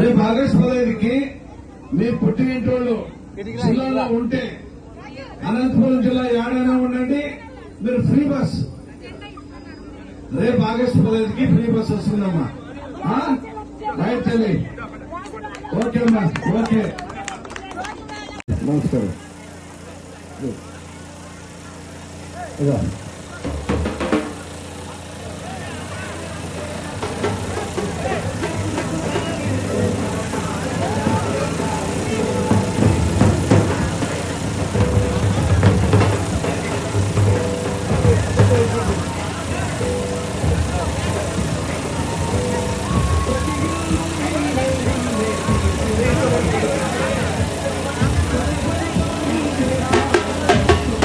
రేపు ఆగస్టు పదహైదుకి మీ పుట్టినింటోళ్ళు జిల్లాలో ఉంటే అనంతపురం జిల్లా ఏడైనా ఉండండి. మీరు ఫ్రీ బస్. రేపు ఆగస్టు పదహైదుకి ఫ్రీ బస్ వస్తుందమ్మా? రైట్ తల్లి. ఓకే అమ్మా ఓకే. నమస్కారం.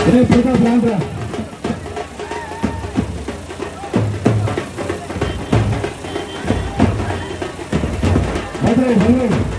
Hey, Prakash Randra. That's right, hang on.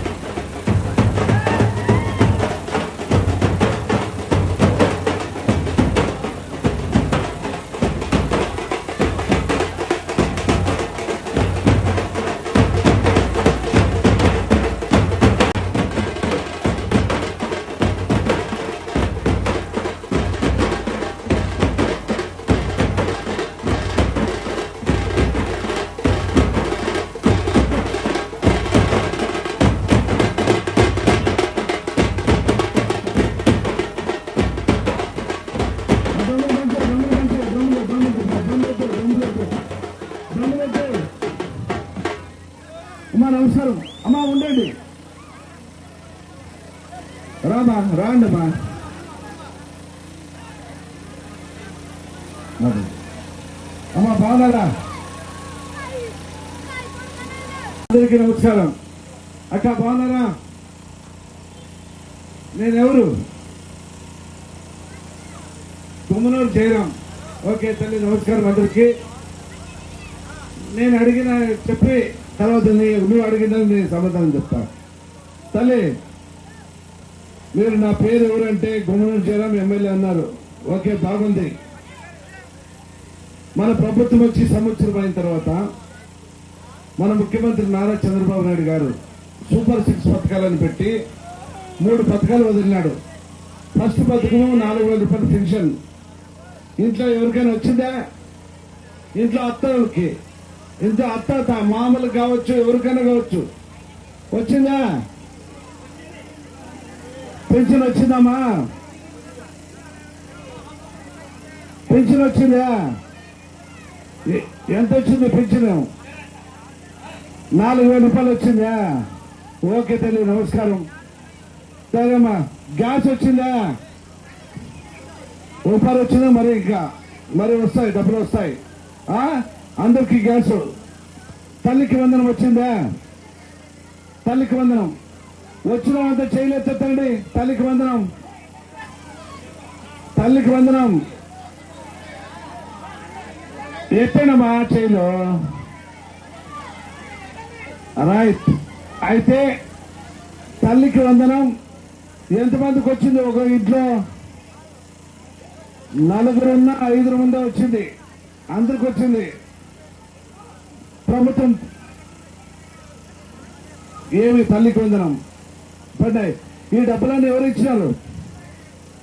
అవసరం. అమ్మా ఉండండి. రామా రాండమ్మా. అమ్మా బాగున్నారా అందరికీ నమస్కారం. అక్క బాగున్నారా? నేనెవరు? తుమ్మనూరు జయరాం. ఓకే తల్లి నమస్కారం అందరికీ. నేను అడిగిన చెప్పి తర్వాత నువ్వు అడిగిన నేను సమాధానం చెప్తాను తల్లి మీరు నా పేరు ఎవరంటే గుమ్మనూరు జయరాం ఎమ్మెల్యే అన్నారు. ఓకే బాగుంది. మన ప్రభుత్వం వచ్చి సంవత్సరం అయిన తర్వాత మన ముఖ్యమంత్రి నారా చంద్రబాబు నాయుడు గారు సూపర్ సిక్స్ పథకాలను పెట్టి మూడు పథకాలు వదిలినాడు. ఫస్ట్ పథకము నాలుగు వేల రూపాయల పెన్షన్. ఇంట్లో ఎవరికైనా వచ్చిందా? ఇంట్లో అత్తలకి ఇది అత్త మామూలు కావచ్చు ఎవరికైనా కావచ్చు. వచ్చిందా? పెన్షన్ వచ్చిందమ్మా. పెన్షన్ వచ్చిందా? ఎంత వచ్చింది పెన్షన్? నాలుగు వేల రూపాయలు వచ్చిందా? ఓకే తల్లి నమస్కారం. సరేమ్మా గ్యాస్ వచ్చిందా? రూపాయలు వచ్చిందా మరి ఇంకా? మరి వస్తాయి డబ్బులు వస్తాయి. ఆ? అందరికి గ్యాస్. తల్లికి వందనం వచ్చిందా? తల్లికి వందనం. వచ్చిన అంతా చేయలేదండి తల్లికి వందనం. తల్లికి వందనం. ఎప్పుడమ్మా చేయలో? రైట్. అయితే తల్లికి వందనం. ఎంతమందికి వచ్చింది ఒక ఇంట్లో? నలుగురున్న ఐదుగురు ముందే వచ్చింది. అందరికి వచ్చింది. ప్రభుత్వం ఏమి తల్లికి వందనం పడ్డాయి. ఈ డబ్బులన్నీ ఎవరు ఇచ్చినారు?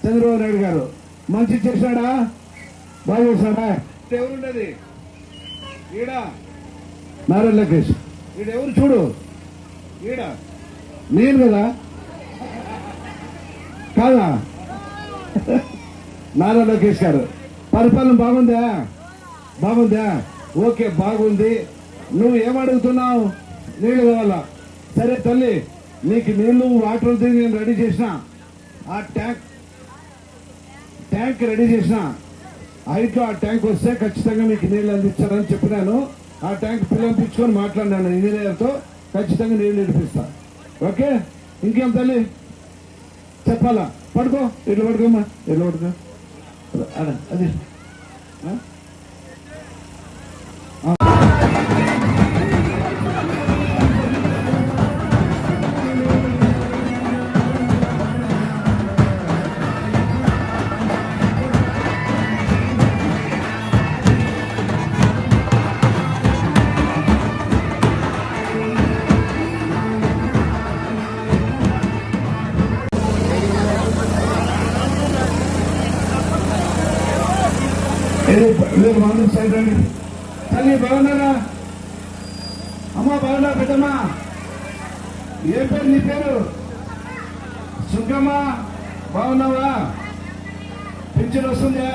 చంద్రబాబు నాయుడు గారు. మంచి చేశాడా? బాగా చేశాడా? ఎవరున్నది ఈడ? నారాయణ లోకేష్. ఈడ ఎవరు చూడు? ఈడ? నేను కదా? కాదా? నారా లోకేష్ గారు. పరిపాలన బాగుందా? బాగుందా? ఓకే బాగుంది. నువ్వు ఏమడుగుతున్నావు నీళ్ళు కావాలా? సరే తల్లి నీకు నీళ్ళు వాటర్ నేను రెడీ చేసిన. ఆ ట్యాంక్ ట్యాంక్ రెడీ చేసిన. హైట్లో ఆ ట్యాంక్ వస్తే ఖచ్చితంగా మీకు నీళ్ళు అందించారని చెప్పినాను. ఆ ట్యాంక్ పిల్లంపించుకొని మాట్లాడినాను ఇంజనీర్తో ఖచ్చితంగా నీళ్ళు నడిపిస్తా. ఓకే? ఇంకేం తల్లి? చెప్పాలా? పడుకో. ఇట్లా పడుకోమ్మా. ఇట్లా పడుకో. అదే. అది రండి తల్లి బాగున్నారా? అమ్మ బాగున్నా పెద్దమ్మా? ఏ పేరు నీ పేరు? సుగ్గమ్మా బాగున్నావా? పింఛన్ వస్తుందా?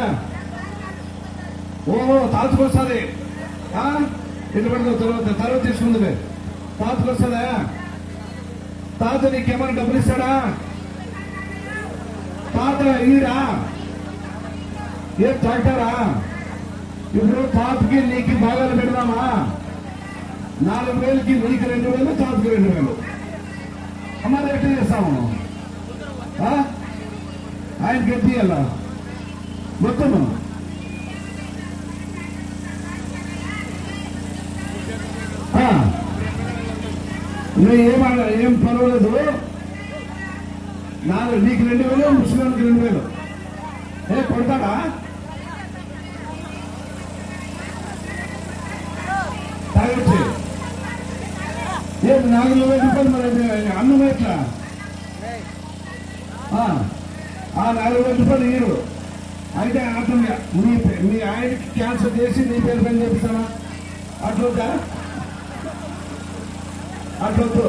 ఓ తాతకొస్తుంది ఎన్ని పడుతుంది తర్వాత తర్వాత తీసుకుంది తాతకొస్తుందా తాత నీకేమైనా డబ్బులు ఇస్తాడా? తాత ఈరా ఏ ట్రాక్టరా ఇప్పుడు తాతకి నీకు భాగాలు పెడదామా నాలుగు వేలకి నీకు రెండు వేలు తాతకి రెండు వేలు అమ్మ ఎట్లా చేస్తాము ఆ? ఆయనకి ఎత్తియాల మొత్తము ఆ. నువ్వు ఏం అడ- ఏం పర్వాలేదు నాలుగు నీకు రెండు వేలు ముస్లింకి రెండు వేలు ఏ కొడతాడా తాగొచ్చి ఏ నాలుగు వేల రూపాయలు మరి అన్నం ఎట్లా? ఆ, నాలుగు వేల రూపాయలు ఇయ్యరు. అయితే అతను మీ మీ ఆయనకి క్యాన్సర్ చేసి నీ పేరు పని చెప్తానా అట్లా అట్లొద్దు